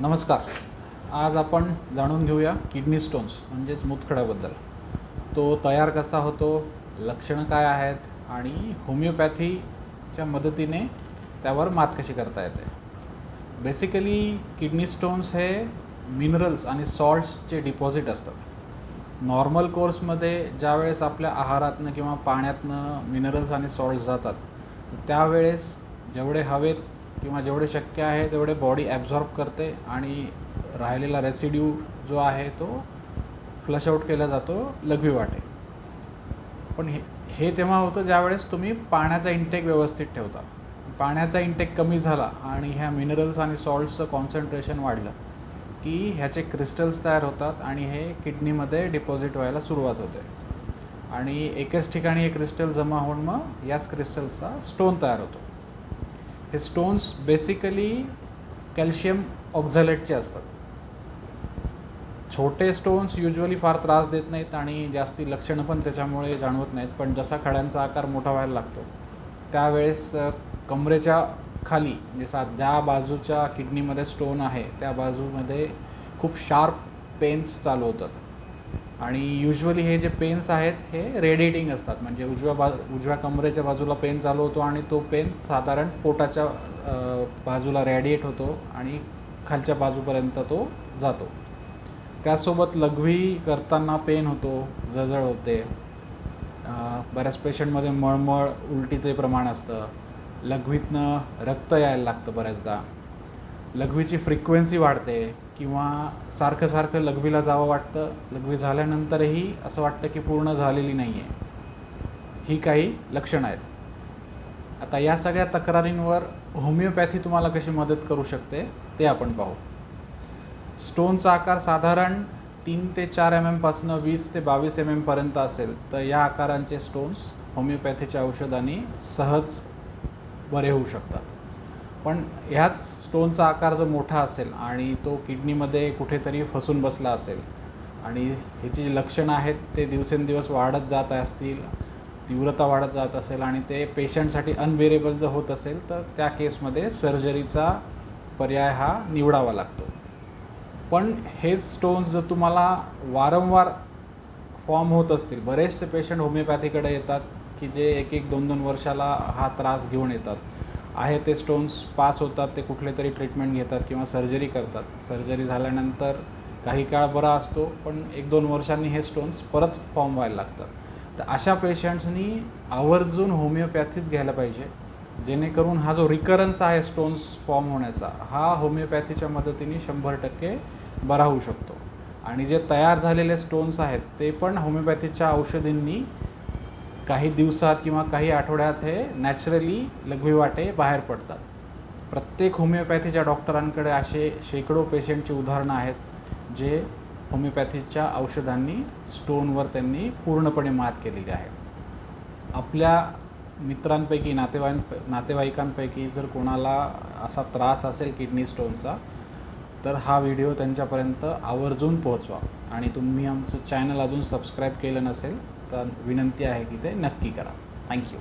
नमस्कार. आज आपण जाणून घेऊया किडनी स्टोन्स म्हणजेच मूतखड्याबद्दल. तो तयार कसा होतो लक्षणं काय आहेत आणि होमिओपॅथीच्या मदतीने त्यावर मात कशी करता येते? बेसिकली किडनी स्टोन्स हे मिनरल्स आणि सॉल्ट्सचे डिपॉझिट असतात. नॉर्मल कोर्समध्ये ज्यावेळेस आपल्या आहारातनं किंवा पाण्यातनं मिनरल्स आणि सॉल्ट्स जातात तर त्यावेळेस जेवढे हवेत किंवा जेवढे शक्य आहे तेवढे बॉडी ॲब्झॉर्ब करते आणि राहिलेला रेसिड्यू जो आहे तो फ्लश आऊट केला जातो लघवी वाटे. पण हे हे तेव्हा होतं ज्यावेळेस तुम्ही पाण्याचा इंटेक व्यवस्थित ठेवता. पाण्याचा इंटेक कमी झाला आणि ह्या मिनरल्स आणि सॉल्ट्सचं कॉन्सन्ट्रेशन वाढलं की ह्याचे क्रिस्टल्स तयार होतात आणि हे किडनीमध्ये डिपॉझिट व्हायला सुरुवात होते. आणि एकाच ठिकाणी हे क्रिस्टल जमा होऊन मग याच क्रिस्टल्सचा स्टोन तयार होतो. हे स्टोन्स बेसिकली कॅल्शियम ऑक्झलेटचे असतात. छोटे स्टोन्स युजली फार त्रास देत नाहीत आणि जास्ती लक्षणं पण त्याच्यामुळे जाणवत नाहीत पण जसा खड्यांचा आकार मोठा व्हायला लागतो त्यावेळेस कमरेच्या खाली म्हणजे सा ज्या बाजूच्या किडनीमध्ये स्टोन आहे त्या बाजूमध्ये खूप शार्प पेन्स चालू होतात. आणि युजली हे जे पेन्स आहेत हे रेडिएटिंग असतात. म्हणजे उजव्या बा उजव्या कमरेच्या बाजूला पेन चालू होतो आणि तो पेन साधारण पोटाच्या बाजूला रॅडिएट होतो आणि खालच्या बाजूपर्यंत तो जातो. त्यासोबत लघवी करताना पेन होतो जळजळ होते. बऱ्याच पेशंटमध्ये मळमळ उलटीचे प्रमाण असतं. लघवीतनं रक्त यायला लागतं बऱ्याचदा. लघवीची फ्रिक्वेन्सी वाढते. किंवा सारखं सारखं लघवीला जावं वाटतं. लघवी झाल्यानंतरही असं वाटतं की पूर्ण झालेली नाही आहे ही काही लक्षणं आहेत. आता या सगळ्या तक्रारींवर होमिओपॅथी तुम्हाला कशी मदत करू शकते ते आपण पाहू. स्टोनचा आकार साधारण तीन ते चार एम एमपासनं वीस ते बावीस एम एमपर्यंत असेल तर या आकारांचे स्टोन्स होमिओपॅथीच्या औषधांनी सहज बरे होऊ शकतात. पण ह्याच स्टोनचा आकार जर मोठा असेल आणि तो किडनीमध्ये कुठेतरी फसून बसला असेल आणि ह्याची जी लक्षणं आहेत ते दिवसेंदिवस वाढत जात असतील तीव्रता वाढत जात असेल आणि ते पेशंटसाठी अनबेरेबल जर होत असेल तर त्या केसमध्ये सर्जरीचा पर्याय हा निवडावा लागतो. पण हेच स्टोन्स जर तुम्हाला वारंवार फॉर्म होत असतील बरेचसे पेशंट होमिओपॅथीकडे येतात की जे एक एक दोन दोन वर्षाला हा त्रास घेऊन येतात. आहे ते स्टोन्स पास होतात ते कुठले तरी ट्रीटमेंट घेतात किंवा सर्जरी करतात. सर्जरी झाल्यानंतर काही काळ बरा असतो पण एक दोन वर्षांनी हे स्टोन्स परत फॉर्म व्हायला लागतात. तर अशा पेशंट्सनी आवर्जून होमिओपॅथीच घ्यायला पाहिजे. जेणेकरून हा जो रिकरन्स आहे स्टोन्स फॉर्म होण्याचा हा होमिओपॅथीच्या मदतीने शंभर टक्के बरा होऊ शकतो. आणि जे तयार झालेले स्टोन्स आहेत ते पण होमिओपॅथीच्या औषधींनी काही दिवसात किंवा काही आठवड्यात हे नॅचरली लघवी वाटे बाहेर पडतात. प्रत्येक होमिओपॅथीच्या डॉक्टरांकडे असे शेकडो पेशंटची उदाहरणं आहेत जे होमिओपॅथीच्या औषधांनी स्टोनवर त्यांनी पूर्णपणे मात केलेली आहे. आपल्या मित्रांपैकी नातेवाईक नातेवाईकांपैकी जर कोणाला असा त्रास असेल किडनी स्टोनचा तर हा व्हिडिओ त्यांच्यापर्यंत आवर्जून पोहोचवा. आणि तुम्ही आमचं चॅनल अजून सबस्क्राईब केलं नसेल तर विनंती आहे की ते नक्की करा. थँक्यू